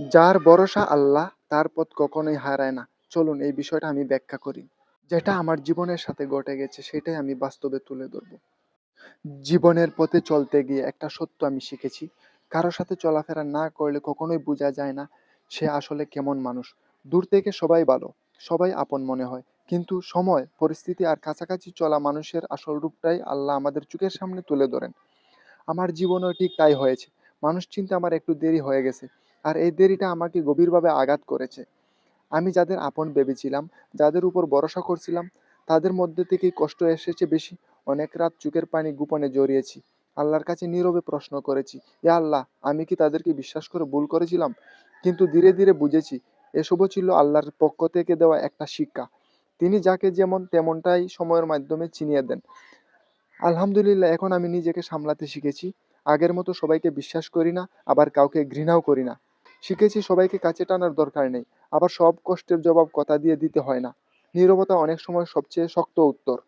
যার ভরসা আল্লাহ, তার পথ কখনোই হারায় না। চলুন, এই বিষয়টা আমি ব্যাখ্যা করি। যেটা আমার জীবনের সাথে ঘটে গেছে, সেটাই আমি বাস্তবে তুলে ধরব। জীবনের পথে চলতে গিয়ে একটা সত্য আমি শিখেছি। কারোর সাথে চলাফেরা না করলে কখনোই বোঝা যায় না সে আসলে কেমন মানুষ। দূর থেকে সবাই ভালো, সবাই আপন মনে হয়। কিন্তু সময়, পরিস্থিতি আর কাছাকাছি চলা মানুষের আসল রূপটাই আল্লাহ আমাদের চোখের সামনে তুলে ধরেন। আমার জীবনেও ঠিক তাই হয়েছে। মানুষ চিনতে আমার একটু দেরি হয়ে গেছে। আর এই দেরিটা আমাকে গভীরভাবে আঘাত করেছে। আমি যাদের আপন ভেবেছিলাম যাদের উপর ভরসা করছিলাম, তাদের মধ্যে থেকেই কষ্ট এসেছে বেশি। অনেক রাত চোখের পানি গোপনে জড়িয়েছি। আল্লাহর কাছে নীরবে প্রশ্ন করেছি, ইয়া আল্লাহ, আমি কি তাদেরকে বিশ্বাস করে ভুল করেছিলাম? কিন্তু ধীরে ধীরে বুঝেছি, এসবও ছিল আল্লাহর পক্ষ থেকে দেওয়া একটা শিক্ষা। তিনি যাকে যেমন তেমনটাই সময়ের মাধ্যমে চিনিয়ে দেন। আলহামদুলিল্লাহ, এখন আমি নিজেকে সামলাতে শিখেছি। আগের মতো সবাইকে বিশ্বাস করি না, আবার কাউকে ঘৃণাও করি না। শিখেছি সবাইকে কাছে টানার দরকার নেই, আবার সব কষ্টের জবাব কথা দিয়ে দিতে হয় না। নীরবতা অনেক সময় সবচেয়ে শক্ত উত্তর।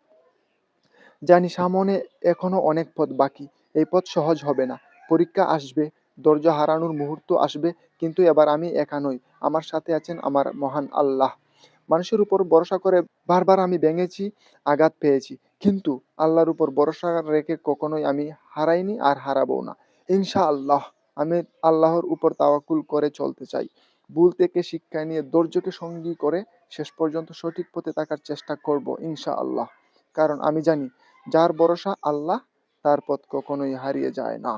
জানি সামনে এখনও অনেক পথ বাকি, এই পথ সহজ হবে না। পরীক্ষা আসবে, দরজা হারানোর মুহূর্ত আসবে, কিন্তু এবার আমি একা নই, আমার সাথে আছেন আমার মহান আল্লাহ। মানুষের উপর ভরসা করে বারবার আমি ভেঙেছি, আঘাত পেয়েছি, কিন্তু আল্লাহর উপর ভরসা রেখে কখনোই আমি হারাইনি আর হারাবো না। ইনশা আল্লাহ আমি আল্লাহর উপর তাওয়াকুল করে চলতে চাই। ভুল থেকে শিক্ষা নিয়ে ধৈর্যকে সঙ্গী করে শেষ পর্যন্ত সঠিক পথে থাকার চেষ্টা করব ইনশা আল্লাহ কারণ আমি জানি, যার ভরসা আল্লাহ, তার পথ কখনোই হারিয়ে যায় না।